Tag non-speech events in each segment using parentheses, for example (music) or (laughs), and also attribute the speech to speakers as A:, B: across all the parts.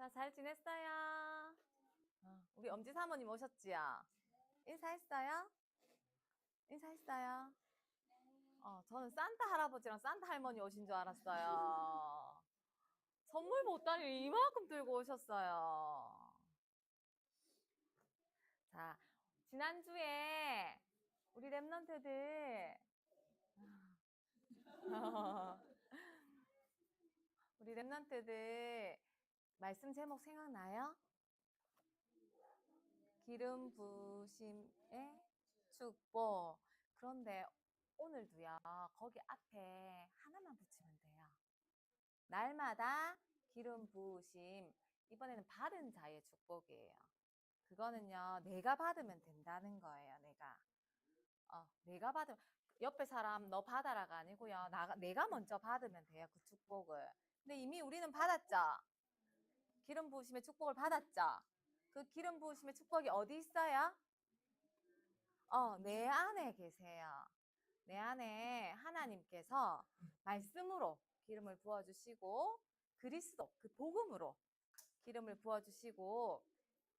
A: 자, 잘 지냈어요? 어, 우리 엄지 사모님 오셨지요? 인사했어요? 인사했어요? 어, 저는 산타 할아버지랑 산타 할머니 오신 줄 알았어요. 선물 보따리 이만큼 들고 오셨어요. 자, 지난주에 우리 랩런트들 (laughs) 우리 랩런트들 말씀 제목 생각나요? 기름 부심의 축복. 그런데 오늘도요, 거기 앞에 하나만 붙이면 돼요. 날마다 기름 부으심. 이번에는 받은 자의 축복이에요. 그거는요, 내가 받으면 된다는 거예요, 내가. 어, 내가 받으면, 옆에 사람 너 받아라가 아니고요. 나, 내가 먼저 받으면 돼요, 그 축복을. 근데 이미 우리는 받았죠? 기름 부으심의 축복을 받았죠? 그 기름 부으심의 축복이 어디 있어요? 어, 내 안에 계세요. 내 안에 하나님께서 말씀으로 기름을 부어주시고 그리스도 그 복음으로 기름을 부어주시고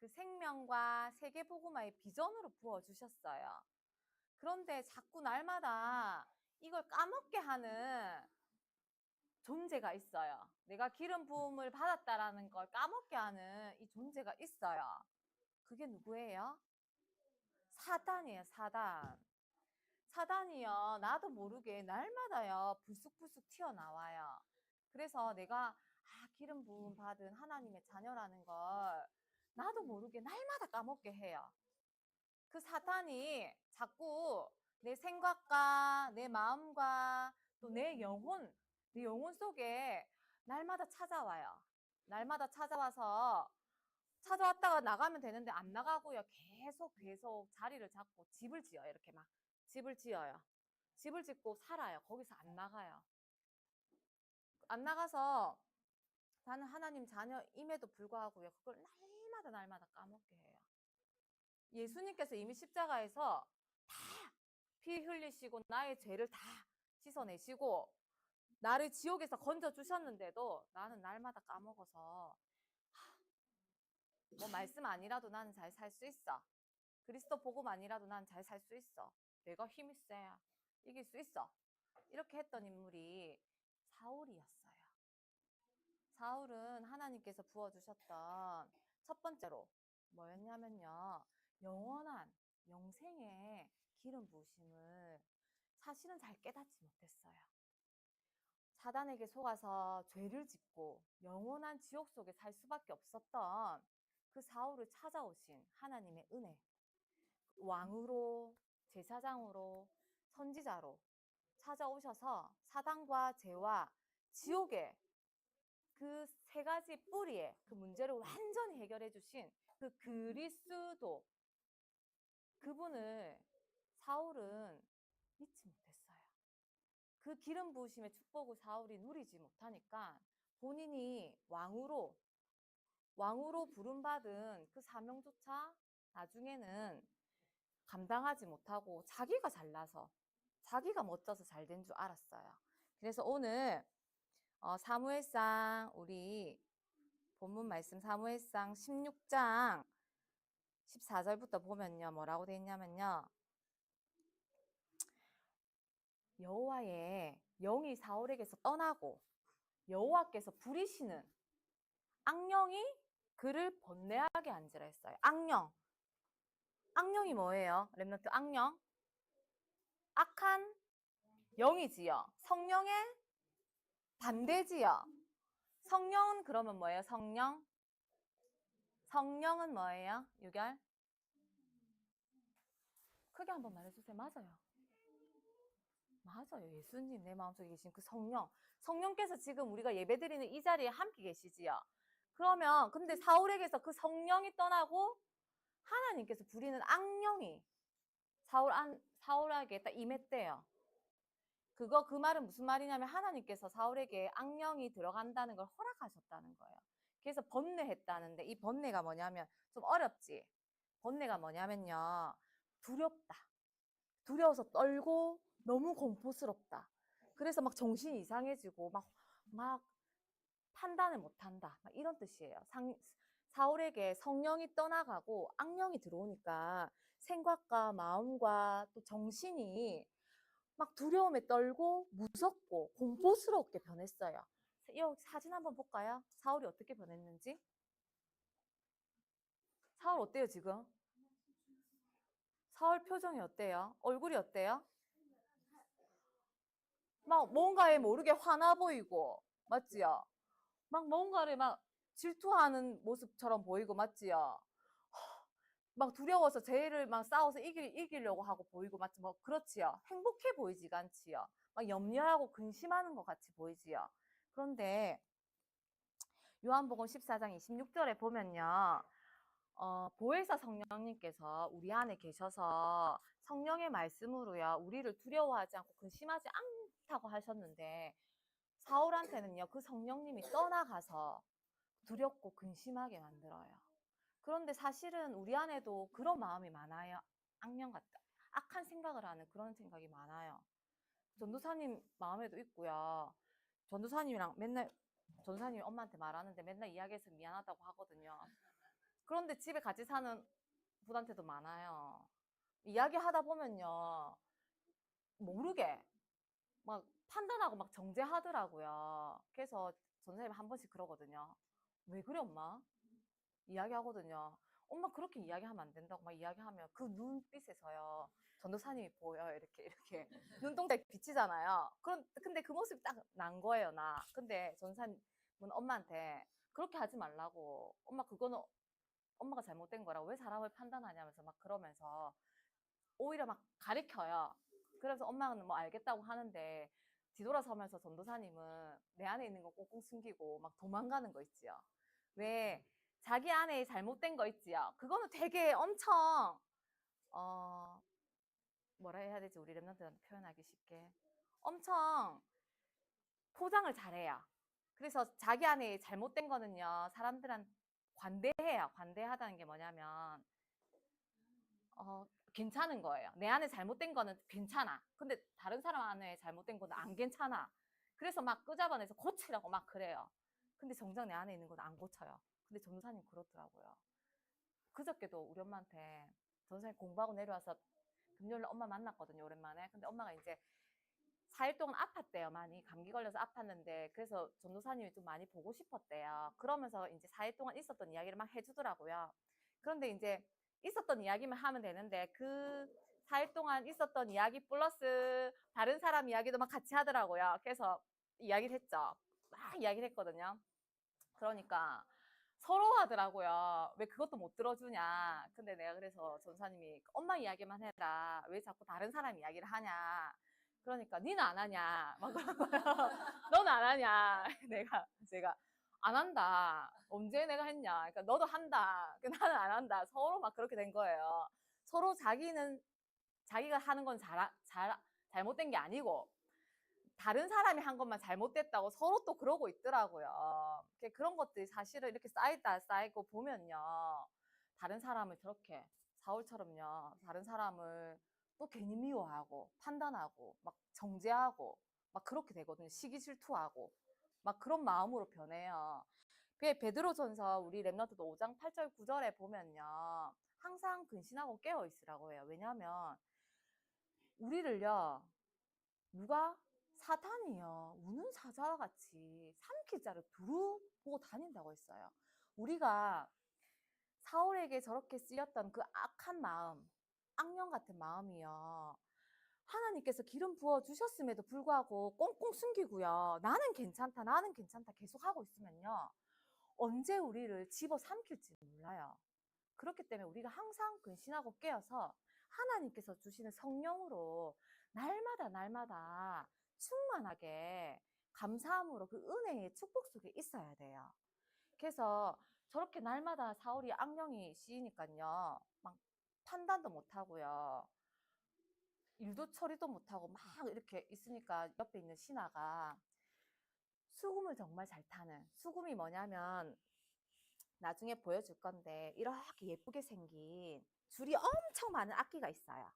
A: 그 생명과 세계 복음화의 비전으로 부어주셨어요. 그런데 자꾸 날마다 이걸 까먹게 하는 존재가 있어요. 내가 기름 부음을 받았다라는 걸 까먹게 하는 이 존재가 있어요. 그게 누구예요? 사단이에요, 사단. 사단이요, 나도 모르게 날마다요, 불쑥불쑥 튀어나와요. 그래서 내가, 아, 기름 부음 받은 하나님의 자녀라는 걸 나도 모르게 날마다 까먹게 해요. 그 사탄이 자꾸 내 생각과 내 마음과 또 내 영혼, 내 영혼 속에 날마다 찾아와요. 날마다 찾아와서 찾아왔다가 나가면 되는데 안 나가고요. 계속 계속 자리를 잡고 집을 지어요. 이렇게 막 집을 지어요. 집을 짓고 살아요. 거기서 안 나가요. 안 나가서 나는 하나님 자녀임에도 불구하고요. 그걸 날마다 날마다 까먹게 해요. 예수님께서 이미 십자가에서 다 피 흘리시고 나의 죄를 다 씻어내시고 나를 지옥에서 건져 주셨는데도 나는 날마다 까먹어서 하, 뭐 말씀 아니라도 나는 잘 살 수 있어. 그리스도 복음 아니라도 난잘살 수 있어. 내가 힘이 세야 이길 수 있어. 이렇게 했던 인물이 사울이었어요. 사울은 하나님께서 부어주셨던 첫 번째로 뭐였냐면요. 영원한 영생의 기름 부으심을 사실은 잘 깨닫지 못했어요. 사단에게 속아서 죄를 짓고 영원한 지옥 속에 살 수밖에 없었던 그 사울을 찾아오신 하나님의 은혜. 왕으로, 제사장으로, 선지자로 찾아오셔서 사단과 죄와 지옥의 그 세 가지 뿌리의 그 문제를 완전히 해결해 주신 그 그리스도 그분을 사울은 못했어요. 그 기름 부으심의 축복을 사울이 누리지 못하니까 본인이 왕으로 왕으로 부름받은 그 사명조차 나중에는 감당하지 못하고 자기가 잘나서 자기가 멋져서 잘 된 줄 알았어요. 그래서 오늘 어, 사무엘상 우리 본문 말씀 사무엘상 16장 14절부터 보면요. 뭐라고 돼 있냐면요. 여호와의 영이 사울에게서 떠나고 여호와께서 부리시는 악령이 그를 번뇌하게 앉으라 했어요. 악령. 악령이 뭐예요? 렘넌트 악령? 악한 영이지요. 성령의 반대지요. 성령은 그러면 뭐예요? 성령? 성령은 뭐예요? 유결? 크게 한번 말해주세요. 맞아요. 맞아요. 예수님 내 마음속에 계신 그 성령. 성령께서 지금 우리가 예배드리는 이 자리에 함께 계시지요. 그러면 근데 사울에게서 그 성령이 떠나고 하나님께서 부리는 악령이 사울 안 사울에게 딱 임했대요. 그거 그 말은 무슨 말이냐면 하나님께서 사울에게 악령이 들어간다는 걸 허락하셨다는 거예요. 그래서 번뇌했다는데 이 번뇌가 뭐냐면 좀 어렵지. 번뇌가 뭐냐면요. 두렵다. 두려워서 떨고 너무 공포스럽다. 그래서 막 정신이 이상해지고 막, 막 판단을 못한다. 막 이런 뜻이에요. 상, 사울에게 성령이 떠나가고 악령이 들어오니까 생각과 마음과 또 정신이 막 두려움에 떨고 무섭고 공포스럽게 변했어요. 이 사진 한번 볼까요? 사울이 어떻게 변했는지? 사울 어때요, 지금? 사울 표정이 어때요? 얼굴이 어때요? 막 뭔가에 모르게 화나 보이고, 맞지요? 막 뭔가를 막 질투하는 모습처럼 보이고, 맞지요? 막 두려워서 죄를 막 싸워서 이길, 이기려고 하고 보이고, 맞지? 뭐, 그렇지요? 행복해 보이지가 않지요? 막 염려하고 근심하는 것 같이 보이지요? 그런데, 요한복음 14장 26절에 보면요. 어, 보혜사 성령님께서 우리 안에 계셔서 성령의 말씀으로요, 우리를 두려워하지 않고 근심하지 않 다고 하셨는데, 사울한테는요, 그 성령님이 떠나가서 두렵고 근심하게 만들어요. 그런데 사실은 우리 안에도 그런 마음이 많아요. 악령 같다. 악한 생각을 하는 그런 생각이 많아요. 전도사님 마음에도 있고요. 전도사님이랑 맨날, 전도사님이 엄마한테 말하는데 맨날 이야기해서 미안하다고 하거든요. 그런데 집에 같이 사는 분한테도 많아요. 이야기하다 보면요. 모르게 막 판단하고 막 정죄하더라고요. 그래서 전사님 한 번씩 그러거든요. 왜 그래, 엄마? 이야기하거든요. 엄마 그렇게 이야기하면 안 된다고 막 이야기하면 그 눈빛에서요. 전도사님이 보여요. 이렇게, 이렇게. (laughs) 눈동자에 비치잖아요. 그런, 근데 그 모습이 딱 난 거예요, 나. 근데 전사님은 엄마한테 그렇게 하지 말라고. 엄마 그거는 엄마가 잘못된 거라 왜 사람을 판단하냐면서 막 그러면서 오히려 막 가리켜요. 그래서 엄마는 뭐 알겠다고 하는데 뒤돌아서면서 전도사님은 내 안에 있는 거 꽁꽁 숨기고 막 도망가는 거 있지요. 왜 자기 안에 잘못된 거 있지요. 그거는 되게 엄청 어 뭐라 해야 되지 우리 랩런트한테 표현하기 쉽게 엄청 포장을 잘해요. 그래서 자기 안에 잘못된 거는요 사람들한 관대해요. 관대하다는 게 뭐냐면 어, 괜찮은 거예요. 내 안에 잘못된 거는 괜찮아. 근데 다른 사람 안에 잘못된 거는 안 괜찮아. 그래서 막 끄잡아내서 고치라고 막 그래요. 근데 정작 내 안에 있는 건 안 고쳐요. 근데 전도사님 그렇더라고요. 그저께도 우리 엄마한테 전도사님 공부하고 내려와서 금요일에 엄마 만났거든요. 오랜만에. 근데 엄마가 이제 4일 동안 아팠대요. 많이 감기 걸려서 아팠는데 그래서 전도사님이 좀 많이 보고 싶었대요. 그러면서 이제 4일 동안 있었던 이야기를 막 해주더라고요. 그런데 이제 있었던 이야기만 하면 되는데 그 4일 동안 있었던 이야기 플러스 다른 사람 이야기도 막 같이 하더라고요. 그래서 이야기를 했죠. 막 이야기를 했거든요. 그러니까 서로 하더라고요. 왜 그것도 못 들어주냐. 근데 내가 그래서 전사님이 엄마 이야기만 해라. 왜 자꾸 다른 사람 이야기를 하냐. 그러니까 니는 안 하냐. 막 그런 거예요. (laughs) 너는 안 하냐. (laughs) 내가 제가 안 한다. 언제 내가 했냐. 그러니까 너도 한다. 그 나는 안 한다. 서로 막 그렇게 된 거예요. 서로 자기는 자기가 하는 건 잘, 잘, 잘못된 게 아니고 다른 사람이 한 것만 잘못됐다고 서로 또 그러고 있더라고요. 그런 것들이 사실은 이렇게 쌓이다 쌓이고 보면요. 다른 사람을 저렇게 사울처럼요. 다른 사람을 또 괜히 미워하고 판단하고 막 정죄하고 막 그렇게 되거든요. 시기 질투하고 막 그런 마음으로 변해요. 그게 베드로전서 우리 랩너트도 5장 8절 9절에 보면요. 항상 근신하고 깨어 있으라고 해요. 왜냐하면 우리를요. 누가 사탄이요. 우는 사자와 같이 삼킬 자를 두루 보고 다닌다고 했어요. 우리가 사울에게 저렇게 쓰였던 그 악한 마음, 악령 같은 마음이요. 하나님께서 기름 부어 주셨음에도 불구하고 꽁꽁 숨기고요. 나는 괜찮다, 나는 괜찮다 계속 하고 있으면요. 언제 우리를 집어 삼킬지 몰라요. 그렇기 때문에 우리가 항상 근신하고 깨어서 하나님께서 주시는 성령으로 날마다 날마다 충만하게 감사함으로 그 은혜의 축복 속에 있어야 돼요. 그래서 저렇게 날마다 사울이 악령이 씌이니까요. 막 판단도 못 하고요. 일도 처리도 못 하고 막 이렇게 있으니까 옆에 있는 신하가 수금을 정말 잘 타는 수금이 뭐냐면 나중에 보여줄 건데 이렇게 예쁘게 생긴 줄이 엄청 많은 악기가 있어요.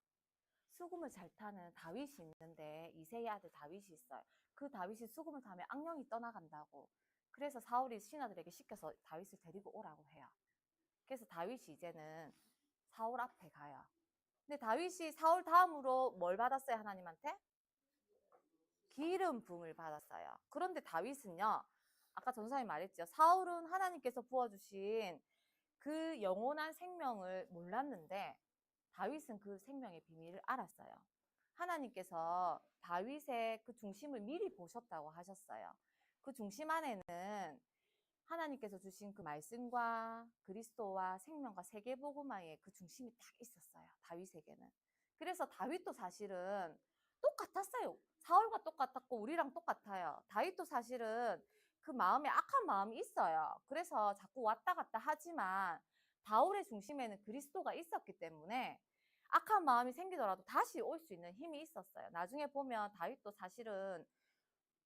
A: 수금을 잘 타는 다윗이 있는데 이세의 아들 다윗이 있어요. 그 다윗이 수금을 타면 악령이 떠나간다고 그래서 사울이 신하들에게 시켜서 다윗을 데리고 오라고 해요. 그래서 다윗이 이제는 사울 앞에 가요. 근데 다윗이 사울 다음으로 뭘 받았어요, 하나님한테? 기름 부음을 받았어요. 그런데 다윗은요, 아까 전사님 말했죠. 사울은 하나님께서 부어주신 그 영원한 생명을 몰랐는데 다윗은 그 생명의 비밀을 알았어요. 하나님께서 다윗의 그 중심을 미리 보셨다고 하셨어요. 그 중심 안에는 하나님께서 주신 그 말씀과 그리스도와 생명과 세계복음화의 그 중심이 딱 있었어요. 다윗에게는. 그래서 다윗도 사실은 똑같았어요. 사울과 똑같았고 우리랑 똑같아요. 다윗도 사실은 그 마음에 악한 마음이 있어요. 그래서 자꾸 왔다 갔다 하지만 바울의 중심에는 그리스도가 있었기 때문에 악한 마음이 생기더라도 다시 올 수 있는 힘이 있었어요. 나중에 보면 다윗도 사실은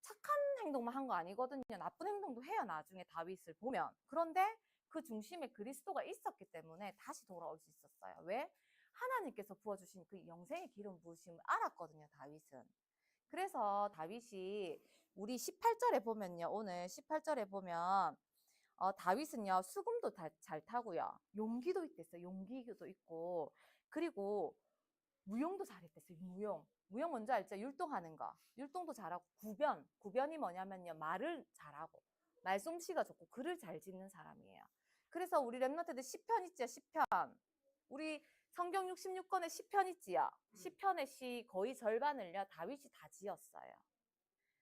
A: 착한 행동만 한 거 아니거든요. 나쁜 행동도 해요. 나중에 다윗을 보면. 그런데 그 중심에 그리스도가 있었기 때문에 다시 돌아올 수 있었어요. 왜? 하나님께서 부어주신 그 영생의 기름 부으심을 알았거든요. 다윗은. 그래서 다윗이 우리 18절에 보면요. 오늘 18절에 보면 어, 다윗은요 수금도 다, 잘 타고요 용기도 있댔어요 용기도 있고 그리고 무용도 잘했댔어요 무용 무용 먼저 알죠 율동하는 거. 율동도 잘하고 구변. 구변이 뭐냐면요. 말을 잘하고 말솜씨가 좋고 글을 잘 짓는 사람이에요. 그래서 우리 랩런트들 시편 있죠 시편. 우리 성경 66권에 시편 있지요. 시편의 시 거의 절반을요 다윗이 다 지었어요.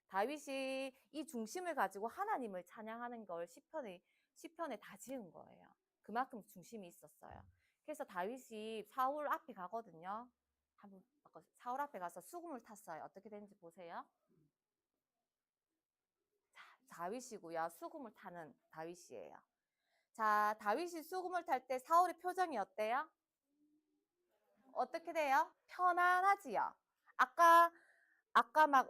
A: 다윗이 이 중심을 가지고 하나님을 찬양하는 걸 시편에 시편에 다 지은 거예요. 그만큼 중심이 있었어요. 그래서 다윗이 사울 앞에 가거든요. 한번 아까 사울 앞에 가서 수금을 탔어요. 어떻게 되는지 보세요. 자, 다윗이고요. 수금을 타는 다윗이에요. 자, 다윗이 수금을 탈 때 사울의 표정이 어때요? 어떻게 돼요? 편안하지요. 아까 아까 막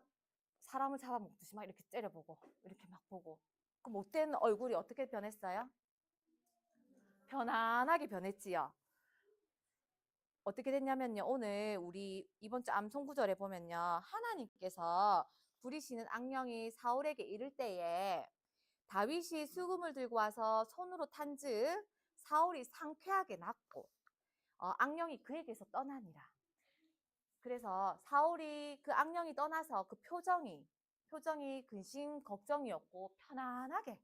A: 사람을 잡아먹듯이 막 이렇게 째려보고 이렇게 막 보고 그 못된 얼굴이 어떻게 변했어요? 편안하게 변했지요. 어떻게 됐냐면요. 오늘 우리 이번 주 암송구절에 보면요. 하나님께서 부리시는 악령이 사울에게 이를 때에 다윗이 수금을 들고 와서 손으로 탄즉 사울이 상쾌하게 낫고 어, 악령이 그에게서 떠나니라. 그래서 사울이 그 악령이 떠나서 그 표정이 표정이 근심 걱정이었고 편안하게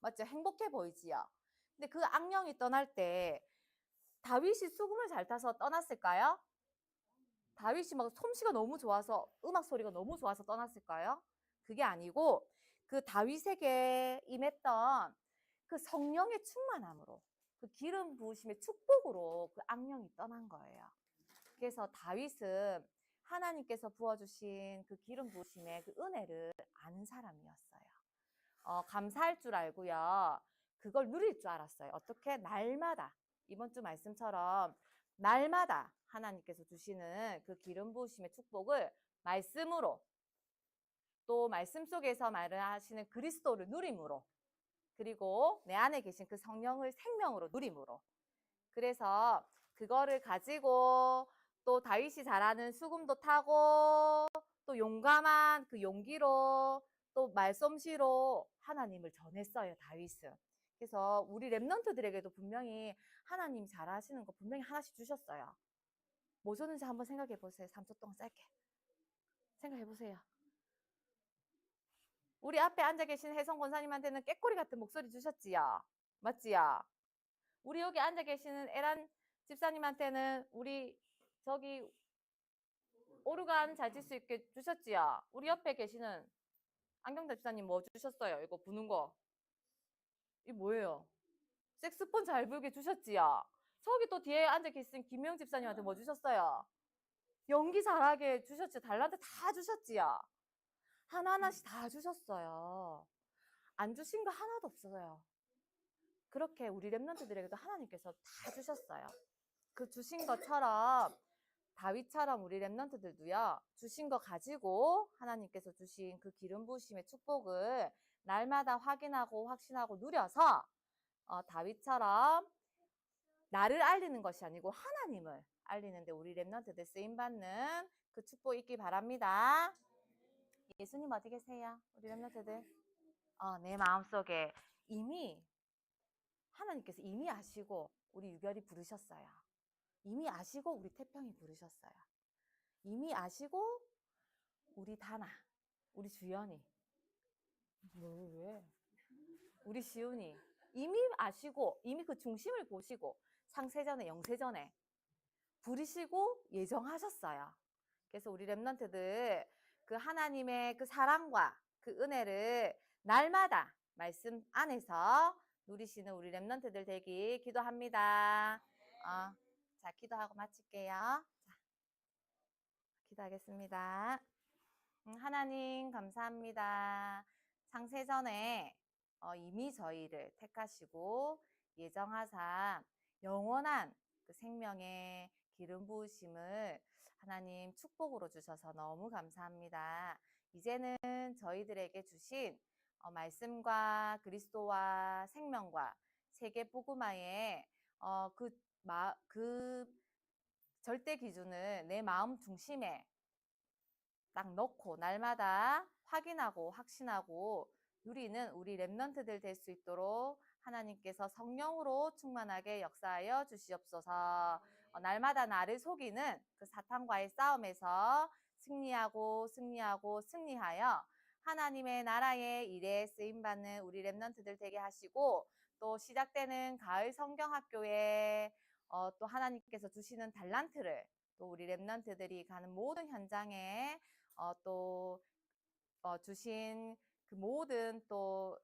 A: 맞죠? 행복해 보이지요. 근데 그 악령이 떠날 때 다윗이 수금을 잘 타서 떠났을까요? 다윗이 막 솜씨가 너무 좋아서 음악 소리가 너무 좋아서 떠났을까요? 그게 아니고 그 다윗에게 임했던 그 성령의 충만함으로 그 기름 부으심의 축복으로 그 악령이 떠난 거예요. 그래서 다윗은 하나님께서 부어주신 그 기름 부으심의 그 은혜를 아는 사람이었어요. 어, 감사할 줄 알고요. 그걸 누릴 줄 알았어요. 어떻게? 날마다. 이번 주 말씀처럼 날마다 하나님께서 주시는 그 기름 부으심의 축복을 말씀으로 또 말씀 속에서 말을 하시는 그리스도를 누림으로 그리고 내 안에 계신 그 성령을 생명으로 누림으로 그래서 그거를 가지고 또 다윗이 잘하는 수금도 타고 또 용감한 그 용기로 또 말솜씨로 하나님을 전했어요 다윗은. 그래서 우리 랩런트들에게도 분명히 하나님 잘하시는 거 분명히 하나씩 주셨어요. 뭐 줬는지 한번 생각해 보세요. 3초 동안 짧게 생각해 보세요. 우리 앞에 앉아 계신 혜성 권사님한테는 깨꼬리 같은 목소리 주셨지요? 맞지요? 우리 여기 앉아 계시는 에란 집사님한테는 우리 저기 오르간 잘 칠 수 있게 주셨지요? 우리 옆에 계시는 안경대 집사님 뭐 주셨어요? 이거 부는 거. 이 뭐예요? 색스폰 잘 불게 주셨지요? 저기 또 뒤에 앉아 계신 김영 집사님한테 뭐 주셨어요? 연기 잘하게 주셨지. 달란트 다 주셨지요? 하나하나씩 다 주셨어요. 안 주신 거 하나도 없어요. 그렇게 우리 랩런트들에게도 하나님께서 다 주셨어요. 그 주신 것처럼 다윗처럼 우리 랩런트들도요. 주신 거 가지고 하나님께서 주신 그 기름 부으심의 축복을 날마다 확인하고 확신하고 누려서 어, 다윗처럼 나를 알리는 것이 아니고 하나님을 알리는데 우리 랩런트들 쓰임 받는 그 축복 있기 바랍니다. 예수님 어디 계세요? 우리 랩런트들 어, 내 마음속에 이미 하나님께서 이미 아시고 우리 유결이 부르셨어요. 이미 아시고 우리 태평이 부르셨어요. 이미 아시고 우리 다나, 우리 주연이, 뭐 왜? 우리 시훈이 이미 아시고 이미 그 중심을 보시고 상세전에 영세전에 부르시고 예정하셨어요. 그래서 우리 랩런트들 그 하나님의 그 사랑과 그 은혜를 날마다 말씀 안에서 누리시는 우리 랩런트들 되기 기도합니다. 어, 자, 기도하고 마칠게요. 자, 기도하겠습니다. 음, 하나님 감사합니다. 창세전에 어, 이미 저희를 택하시고 예정하사 영원한 그 생명의 기름 부으심을 하나님 축복으로 주셔서 너무 감사합니다. 이제는 저희들에게 주신 어, 말씀과 그리스도와 생명과 세계 복음화의 어, 그, 마, 그 절대 기준을 내 마음 중심에 딱 넣고 날마다 확인하고 확신하고 누리는 우리 랩런트들 될 수 있도록 하나님께서 성령으로 충만하게 역사하여 주시옵소서. 어, 날마다 나를 속이는 그 사탄과의 싸움에서 승리하고 승리하고 승리하여 하나님의 나라의 일에 쓰임 받는 우리 랩런트들 되게 하시고 또 시작되는 가을 성경 학교에 어, 또 하나님께서 주시는 달란트를 또 우리 랩런트들이 가는 모든 현장에 어, 또 어, 주신 그 모든 또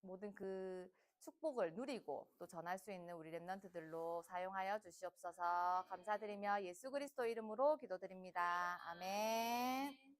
A: 모든 그 축복을 누리고 또 전할 수 있는 우리 랩런트들로 사용하여 주시옵소서 감사드리며 예수 그리스도 이름으로 기도드립니다. 아멘.